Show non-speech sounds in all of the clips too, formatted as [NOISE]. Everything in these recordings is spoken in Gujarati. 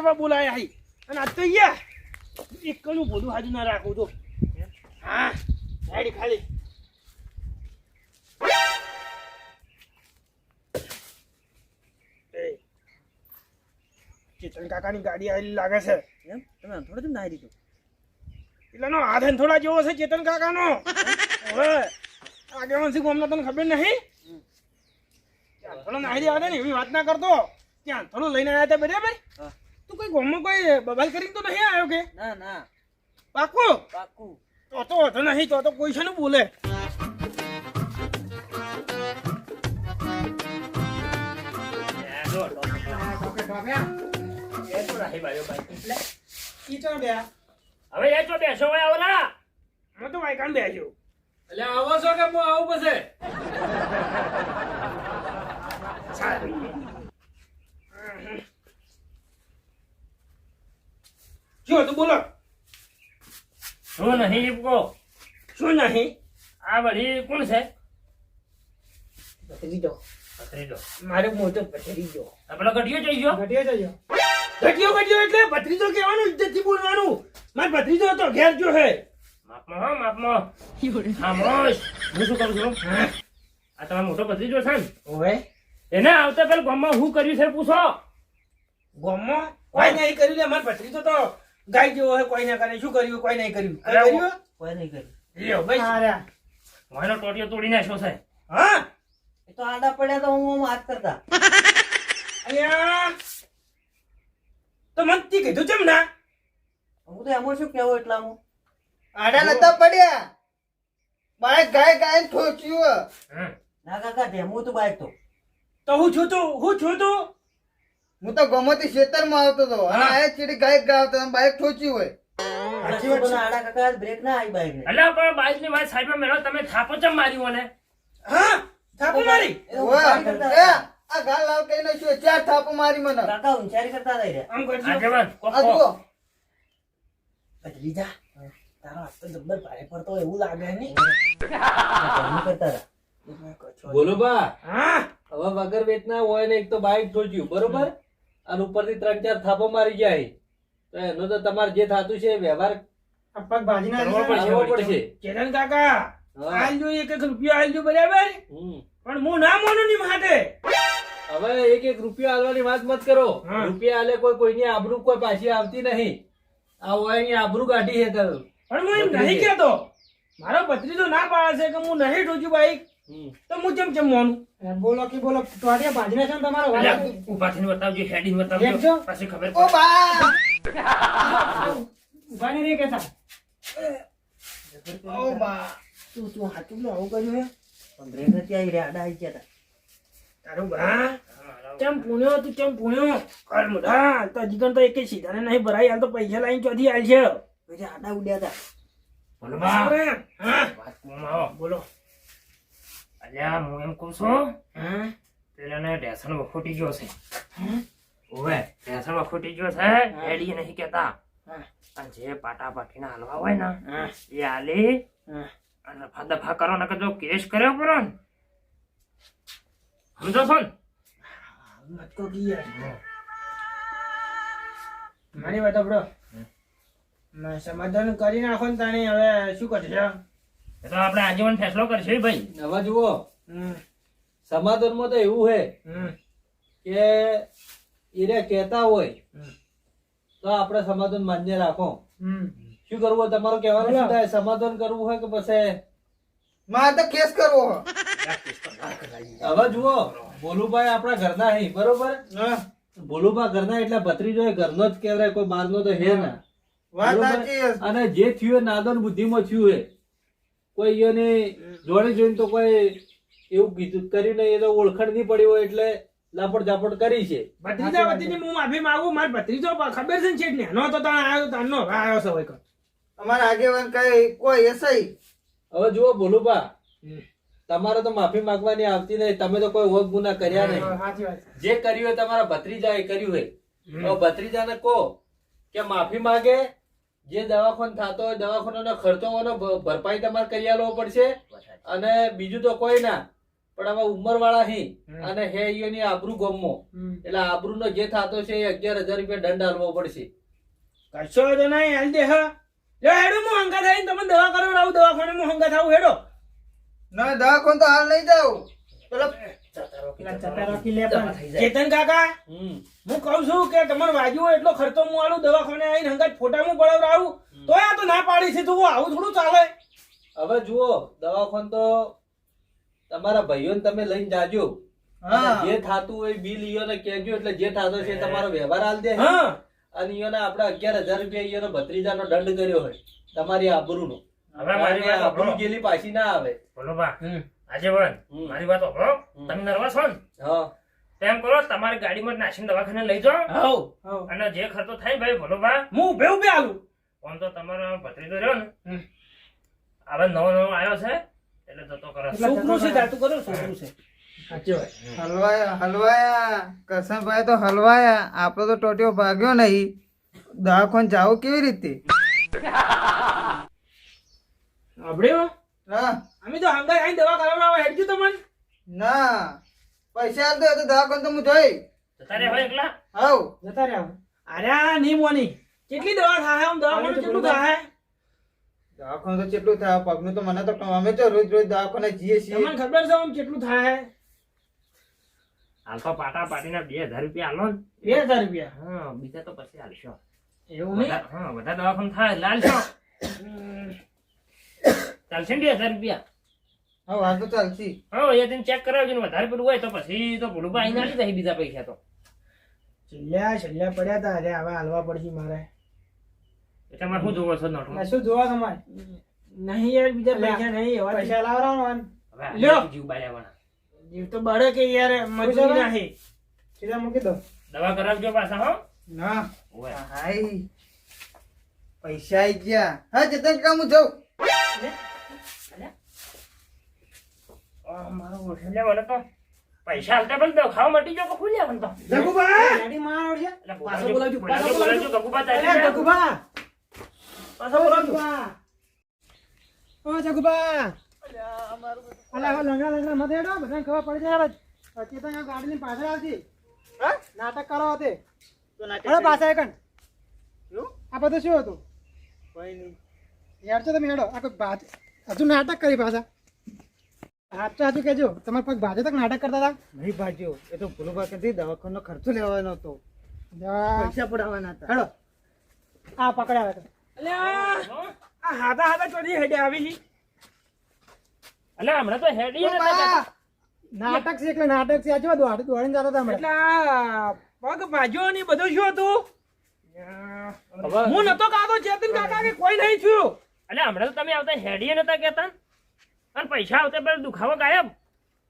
કરવા બોલાયા હી. અને આજ તો અહીંયા એક કણું બધું હાજુ ના રાખું તો. હા ગાડી ખાલી. ચેતન કાકાની ગાડી આવેલી લાગે છે. એમ? તમે થોડો કેમ નાહી દીધું. નો હાથ થોડા જેવો છે ચેતન કાકાનો. હવે આગેવાનસી અમને તને ખબર નહીં? ત્યાં થોડો નાહી દેવા દે ને એવી વાત ના કરતો. ત્યાં થોડો લઈને આવ્યા હતા બરાબર. તું કોઈ ગોમમાં કોઈ બબાલ કરીને તો નહીં આવ્યો કે? ના ના. પાકું? પાકું. તો તો વાંધો નહીં તો તો કોઈ છે ને બોલે. ઈ તો બે? હવે એ તો બેસો ભાઈ આવલા. હું તો વાયકાન બેસ્યો. એટલે આવો છો કે હું આવું પછી? જો તું બોલો. શું નહીં જીપકો શું નહીં? આ બધી કોણ છે? ભત્રીજો ભત્રીજો મારે મોટો ભત્રીજો આ પેલો ગઢિયો જઈ ગયો? ઘટ્યો જજો ઘટ્યો ઘટ્યો એટલે ભત્રીજો કહેવાનું ઇજ્જતથી બોલવાનું. મારો ભત્રીજો હતો ઘેર જો હે. માપમાં હા માપમાં. મોશ હું શું કરું છું? આ તમારો મોટો ભત્રીજો છે ને? ઓવે. એને આવતા પેલા ગામમાં શું કર્યું છે પૂછો. ગોમમાં? કોઈ નહીં કર્યું લે મારો ભત્રીજો તો ગાય જેવો હોય કોઈ ના કરે. શું કર્યું? કોઈ નહીં કર્યું. કર્યું? કોઈ નહીં કર્યું. લ્યો ભાઈ. મારો ટોટિયો તોડી નાખ્યો છે. હા? એ તો આડા પડ્યા તો હું વાત કરતા. તો મને તી કીધું ચમ ના? હું તો એમાં શું કેવું એટલા હું? આડા નતા પડ્યા. બાઈક ગાય ગાય ઠોચ્યું ના કાકા ઢેમું તું બાઈક તો. તો હું છું તું હું છું તું હું તો ગમતી ખેતરમાં આવતો હતો. અને આ ચીડી ગાયક ગાવતો બાઈક ઠોચી હોય. સાચી વાત છે. આડા કાકા બ્રેક ના આવી બાઈક. એટલે પણ બાઈકની વાત સાઈડમાં મેળો તમે થાપો ચમ મારી મને હા થાપુ મારી. એ તો ઓવે. ઊંચાઈ કરતા એ, હતા. આ ગાલ લાલ કઈ નાખ્યું ચાર થાપો મારી મને. કાકા ઊંચાઈ કરતા હતા રે આમ કરજો. આગેવાન આ કહો. જુઓ. ભત્રીજા તારો હાથ તો જબ્બર ભારે પડતો એવું લાગે ને ઢેમું કરતા બોલો બા. હા. હવે વગર વેચના હોય ને એક તો બાઈક જોજ્યું બરોબર? અને ઉપરથી ત્રણ ચાર થાપો મારી જાય. તો એનો તો તમારે જે થાતું છે વ્યવહાર પગ ભાજી ના કરવો પડશે. કરવો કાકા આલજો એક એક રૂપિયો આલજો બરાબર? પણ હું ના માનું ની માટે. હવે એક એક રૂપિયા આલવાની વાત મત કરો. રૂપિયા આલે કોઈ કોઈની આબરૂ કોઈ પાછી આવતી નહીં. આ હોય આબરૂ કાઢી છે પણ હું એમ. નહીં કેતો મારો ભત્રીજો ના પાડે છે કે હું નહીં ઠોચ્યું બાઈક. તો હું જેમ માનું. બોલો કે બોલો ટોડિયા બાજરા છે તમારો ઊભા થઈને બતાવજો હેડીને બતાવજો. જો. પછી ખબર ઓ બા! ઊભા રે કેતા ઓ બા! તું તું હાચું લો આવું કર્યું બ્રેક નથી આવી રે આડા આવી ગયા હતા તારું બા? ચમ પુણ્યો તું ચમ પુણ્યો કર મુઢા તો જીગન તો એકે સીધા નહીં ભરાઈ હાલ તો પૈસા લાઈન ચોથી હાલ છે. પછી આડા ઉડ્યા હતા બોલો બા હા? વાત બોલો. અલ્યા હું એમ કહું છું હા પેલાને ઢેસણ વખોટી ગયો છે? ઓવે ઢેસણ વખોટી ગયો છે એડી નહીં. અને જે પાટા પાટીના હલવા હોય ને એ આલી અને દફા દફા કરો ને જો કેસ કર્યો પરો ને. સમજો છો ને? કી મારી વાત આપણો સમાધાન કરી નાખો ને તાણી હવે શું કરશે? તો આપણે આજીવન ફેસલો કરશે ભાઈ. હવે જુઓ. સમાધાનમાં તો એવું છે કે એને કહેતા હોય તો આપણે સમાધાન માન્ય રાખો. શું કરવું હોય તમારું કહેવાનું શું થાય? સમાધાન કરવું હોય કે પછી? મારે તો કેસ કરવો હવે જુઓ ભોલુભાઈ આપણા ઘરના હી બરોબર? ભોલુભાઈ ભોલુભા ઘરના એટલે ભત્રીજો એ ઘરનો જ કહેવાય કોઈ બહારનો તો હે ના. અને જે થયું એ નાદન બુદ્ધિમાં થયું એ. કોઈ એને જોડે જોઈને તો કોઈ એવું કીધું કર્યું નહીં. એ તો ઓળખાણ નહીં પડી હોય એટલે લાપડ ઝાપડ કરી છે. ભત્રીજા વતીની હું માફી માંગુ માર ભત્રીજો ખબર છે ને છેક નેનો તો તણ આવ્યો તણનો હવે આવ્યો છે હોય. અમારા આગેવાન કઈ કોઈ એસઈ હવે જુઓ ભોલુભા તમારે તો માફી માંગવાની આવતી નહીં. તમે તો કોઈ વગ ગુના કર્યા નહીં. જે કર્યું હોય તમારા ભત્રીજાએ કર્યું હોય તો ભત્રીજાને કહો કે માફી માંગે જે દવાખાન થતો હોય દવાખાનાનો ખર્ચોનો ભરપાઈ તમારે કરી આલવો પડશે. અને બીજું તો કોઈ ના. પણ હવે ઉંમર વાળા હી અને હે ઈયોની આબરૂ ગમો. એટલે આબરૂનો જે થાતો છે એ અગિયાર હજાર રૂપિયા દંડ આલવો પડશે. કશો તો નહીં હાલ દે હેડો હું હંગા થાય તમે દવા આવું દવાખાને હું હંગા થાવ હેડો. ના દવાખાન તો હાલ નહીં જાવ પેલા ચેતન કાકા હું કહું છું કે તમારે વાજુ એટલો ખર્ચો હું આલું દવાખાને આવીને હંગાત ફોટા હું પડાવડાવું. તો આ તો ના પાડી છે તું આવું થોડું ચાલે. હવે જુઓ દવાખાન તો તમારા ભાઈઓને તમે લઈને જાજો. જે થાતું હોય બિલ ઈયોને કહેજો એટલે જે થાતો છે એ તમારો વ્યવહાર હાલ દે. હા. અને ઈયોને આપણે અગિયાર હજાર રૂપિયા ઈયોનો ભત્રીજાનો દંડ કર્યો હોય. તમારી આબરૂનો. હવે મારી વાત આબરૂ. ગેલી પાછી ના આવે. બોલો બા. હમ. આજે વન મારી વાત હો તમે નર્વસ છો ને હા કરો તમારી ગાડીમાં જ દવાખાને લઈ જાઓ. હવ અને જે ખર્ચો થાય ભાઈ બોલો બા. હું ઉભે ઉભે આલું. આમ તો તમારો ભત્રીજો રહ્યો ને. હવે નવો નવો આવ્યો છે એટલે જતો કરો. છોકરું છે જાતું કરો છોકરું છે. હલવાયા હલવાયા. કરશનભાઈ તો હલવાયા. આપણો તો ટોટીઓ ભાગ્યો નહીં. દવાખાને જાવ કેવી રીતે? [LAUGHS] આપડે હા. અમે તો હમદાર આવીને દવા કરાવડાવવા હેડજો તમને. ના પૈસા આલ દે તો દવાખાને તો હું જોઈ. જતા રહ્યા હોય એકલા. હાઉ જતા રહ્યા અરે નહીં મોની. કેટલી દવા થાય? આમ દવાખાનું કેટલું થાય? દવાખાને તો કેટલું થાય? પગનું તો મને તો અમે તો રોજ રોજ દવાખાને જઈએ છીએ. તમને ખબર છે આમ કેટલું થાય? હાલ તો પાટા પાટીના બે હજાર રૂપિયા આલો ને. બે હજાર રૂપિયા? હા બીજા તો પછી હાલશો એવું નહીં? બધા- હા બધા દવાખાને થાય લાલશો ચાલશે ને બે હજાર રૂપિયા? હા વાંધો ચાલશે. હા એ ચેક કરાવજો ને વધારે પેલું હોય તો પછી તો ભૂલું ભાઈ બીજા પૈસા તો. છેલ્લા છેલ્લા પડ્યા હતા અરે હવે હાલવા પડશે મારે. એટલે મારે શું જોવો છો નોટમાં? શું જોવા તમારે નહીં યાર બીજા પૈસા નહીં એવા પૈસા લાવવાનો હવે લ્યો. જીવ બાળ્યાવાળા જીવ તો બળે કે યાર મજૂરી નહીં સીધા મૂકી દો. દવા કરાવજો પાછા હો. ના. હાય. પૈસા આઈ ગયા. હા જતન કામ હું જાઉં. આ મારો ઓળખેલા મને તો પૈસા હાલતા પણ તો ખાવા મટી જાવ કપૂર લ્યા મને તો. જગુબા એટલે પાછો બોલાવજો, બોલાવજો, બોલાવજો, પાછો બોલાવજો, બોલાવજો. ગગુબા અરે ચાલી પાછો બોલાવજો. ઓ જગુબા અલા હવે લંગડા લંગડા મત હેડો બધાને ખબર પડી જાય હવે. ચેતન આ ગાડીની પાછળ આવતી હા? નાટક કરો તે. તો નાટક હેડો પાછા એકન? આ બધું શું હતું? કોઈ નહીં. યાર છો તમે હેડો આ કોઈ બાજ હજુ નાટક કરી પાછા. સાચું સાચું કહેજો તમારે પગ ભાજો તક નાટક કરતા હતા? નહીં ભાજ્યો. એ તો ભૂલો પાસેથી દવાખાનો ખર્ચો લેવાનો હતો. પૈસા પડાવવાના હતા. હેડો. આ પકડાવે તો. અલે આ! હાથા હાથા ચોરી હેડે આવી છે અલે હમણાં તો હેડી. નાટક છે એટલે નાટક છે. આ દોડ દોડીને જતા હતા એટલે પગ ભાજ્યો ને બધું શું હતું? હું નતો કાતો ચેતન કાકા કે કોઈ નહીં છું. અલે હમણાં તો તમે આવતા હેડીએ નતા કહેતા અને પૈસા આવતા પેલા દુખાવો ગાયબ.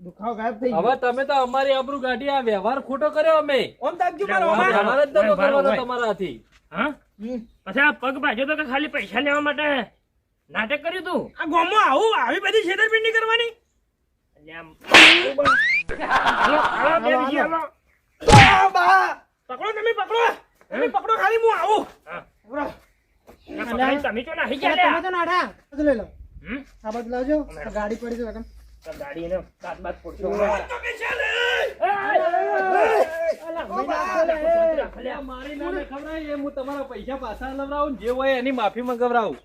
દુખાવો ગાયબ થઈ હવે તમે તો અમારી આબરૂ કાઢી આ વ્યવહાર ખોટો કર્યો અમે. ઓમ તાકજો મારો ઓમ જ નતો કરવાનો તમારાથી હા? પછી આ પગ ભાજો તો ખાલી પૈસા લેવા માટે નાટક કર્યું તું? આ ગામમાં આવું આવી બધી છેતરપિંડી કરવાની! પકડો તમે પકડો. તમે પકડો ખાલી હું આવું. તમે તો નાહી ગયા તમે લ્યા. તો નાઠા આ બધું લઈ લો. હમ? આ બધું લાવજો ગાડી પડી છે એકન. ગાડી એને કાચ બાદ પડશો ને? મારી નામે ખવડાય હું તમારા પૈસા પાછા લવડાવું જે હોય એની માફી મંગાવરાવું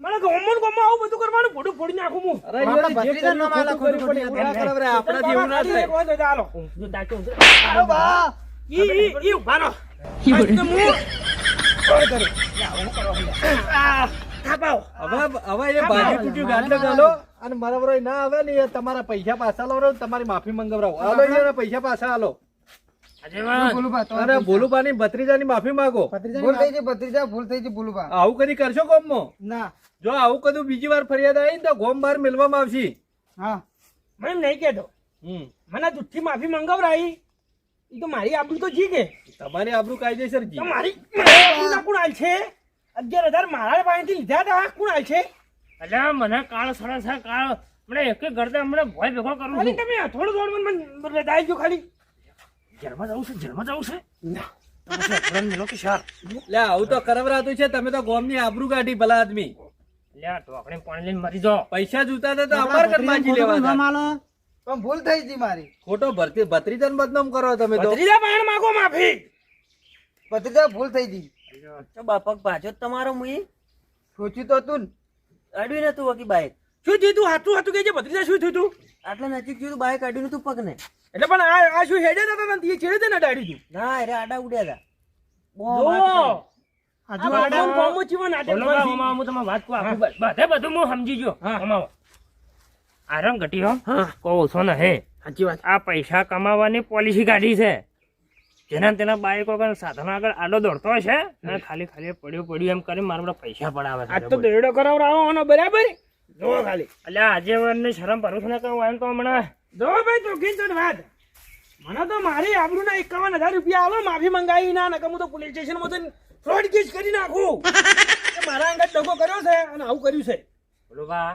મને ગામમાં ને આવું બધું કરવાનું ભોડું ફોડી નાખું હું અરે આપણા ઈયોને જે ભત્રીજાનું કર્યું નામ ખોટું આલા કર્યું, પણ ખોટું એ ના ના થાય બા! ઈ ઈ હું કરું. આ, હવે હવે એ અને મારા ના આવે ને એ તમારા પૈસા પાછા લવડાવું તમારી માફી મંગાવરાવું. હાલો ઈયોને પૈસા પાછા હાલો આગેવાન, ભૂલુભા તો અને ભોલુબાની માફી માંગો. ભૂલ થઈ ગઈ ભત્રીજા ભૂલ થઈ ગઈ ભૂલુભા આવું કદી કરશો ગોમમાં? ના. જો આવું કદું બીજી વાર ફરિયાદ આવી ને તો ગોમ બહાર મેળવામાં આવશે. હા. મને એમ નહીં કહેતો. હમ. મને જુઠ્ઠી માફી મંગાવરાઈ. એ તો મારી આબરૂ તો જી કે. તમારી આબરૂ કાયદેસર જી. મારી કોણ છે અગિયાર હજાર મારા પાસેથી લીધા હતા. કોણ હાલ છે? અલ્યા, મને કાળ સરસ છે, કાળ મને એક એક ગરદા હમણાં ભય ભેગો કરું છું. તમે થોડું થોડું મને મને ગયો ખાલી. જન્મ જવું છે જન્મ જવું છે? લે આવું તો કરવરાતું છે તમે તો ગોમની આબરૂ કાઢી ભલા આદમી. અલ્યા, ઢોકળીમાં પાણી લઈને મરી જાઓ. પૈસા જોતા હતા તો અમાર લેવા હતા. પણ ભૂલ થઈ ગઈ મારી. ખોટો ભરતી ભત્રીજાને બદનામ કરો તમે તો. ભત્રીજા પાણ માગો માફી. ભત્રીજા ભૂલ થઈ ગઈ. તો બાપક ભાજો તમારો મુઈ. સોચ્યું તો તું અડવી નતું વકી બાઈક. શું થયું તું? હાથું હાથું કે છે ભત્રીજા શું થયું તું? આટલા નજીક જોયું બાઈક અડ્યું નતું પગને. એટલે પણ આ આ શું હેડે નતા ને એ છેડે ને ડાડી તું? ના અરે આડા ઉડ્યા હતા હજુ હું તમને વાત કહું આખું બધે બધું હું સમજી ગયો. હા. મામા. આ રંગ ઘટીયો છો ને હે સાચી વાત. આ પૈસા કમાવાની પોલિસી કાઢી છે. જેના તેના બાઈકો સાધન આગળ આડો દોડતો હશે અને ખાલી ખાલી પડ્યું પડ્યું એમ કરી મારા બધા પૈસા પડાવે આજ છે તો દોરડો કરાવડાવો બરાબર? જો ખાલી. એટલે આજે મને શરમ ભરું છું ને કહું એમ તો હમણાં. જો ભાઈ ચોખી તો વાત. મને તો મારી આબરૂના એકાવન હજાર રૂપિયા આવો માફી મંગાવી ના નકર હું તો પોલીસ સ્ટેશનમાં જઈને ફ્રોડ કેસ કરી નાખું. મારા અંગત દગો કર્યો છે અને આવું કર્યું છે. બોલો બા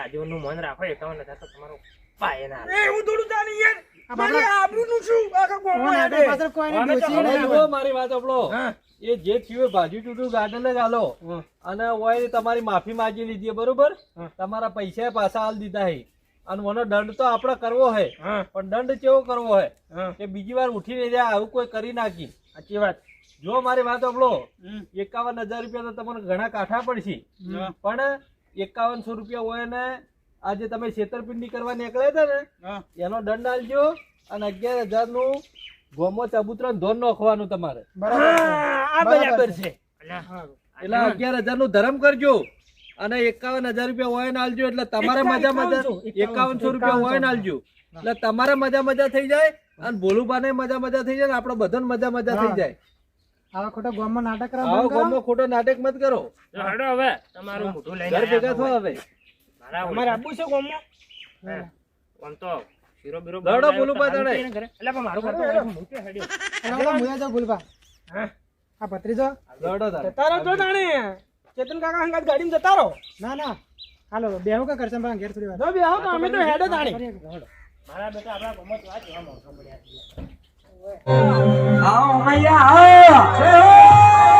આજે નું મન રાખો એકાવન હજાર તો તમારો પાયે ના એ એવું થોડું ચાલે યાર. મારી વાત એ જે થયું ભાજી તૂટું ગાર્ડન જ અને ઓય તમારી માફી માંગી લીધી બરોબર? તમારા પૈસા પાછા હાલ દીધા હે. અને મને દંડ તો આપણે કરવો હે. પણ દંડ કેવો કરવો હે? કે બીજી વાર ઉઠીને જાય આવું કોઈ કરી નાખી. સાચી વાત. જો મારી વાત આપડો એકાવન હજાર રૂપિયા તો તમને ઘણા કાઠા પડશે. પણ એકાવનસો રૂપિયા હોય ને આજે તમે છેતરપિંડી કરવા નીકળ્યા હતા ને એનો દંડ આલજો અને અગિયાર હજારનું ગોમો ચબૂતરા ધોન નાખવાનું તમારે. બરાબર છે. એટલે અગિયાર હજારનું ધરમ કરજો અને એકાવન હજાર રૂપિયા હોય ને આલજો એટલે તમારે મજા મજા એકાવનસો રૂપિયા હોય ને આલજો. એટલે તમારે મજા મજા થઈ જાય અને ભોલુબાને મજા મજા થઈ જાય ને આપણે બધાને મજા મજા થઈ જાય. આવા ખોટા ગામમાં નાટક કરવા આવો ગામમાં ખોટો નાટક મત કરો. હવે. તમારું મોઢું લઈને ઘર ભેગા થો હવે. અમારે આપવું છે ગામમાં હા. આમ તો શીરો બીરો દડો સારું દડે. એટલે પણ મારું ઘર તો હેડ્યો. ચાલો, મુયા જાઓ ભૂલભા. હા આ ભત્રીજો દોડો તારે. તાણે ચેતન કાકા હંગાત ગાડીમાં જતા રહો ના ના હાલો બેહો કે કરશે ઘેર થોડી વાર જો બે તો અમે તો હેડે તાણે મારા બેટા આપણા ગામમાં વાત આ જ પડ્યા છે. આવો મૈયા આવો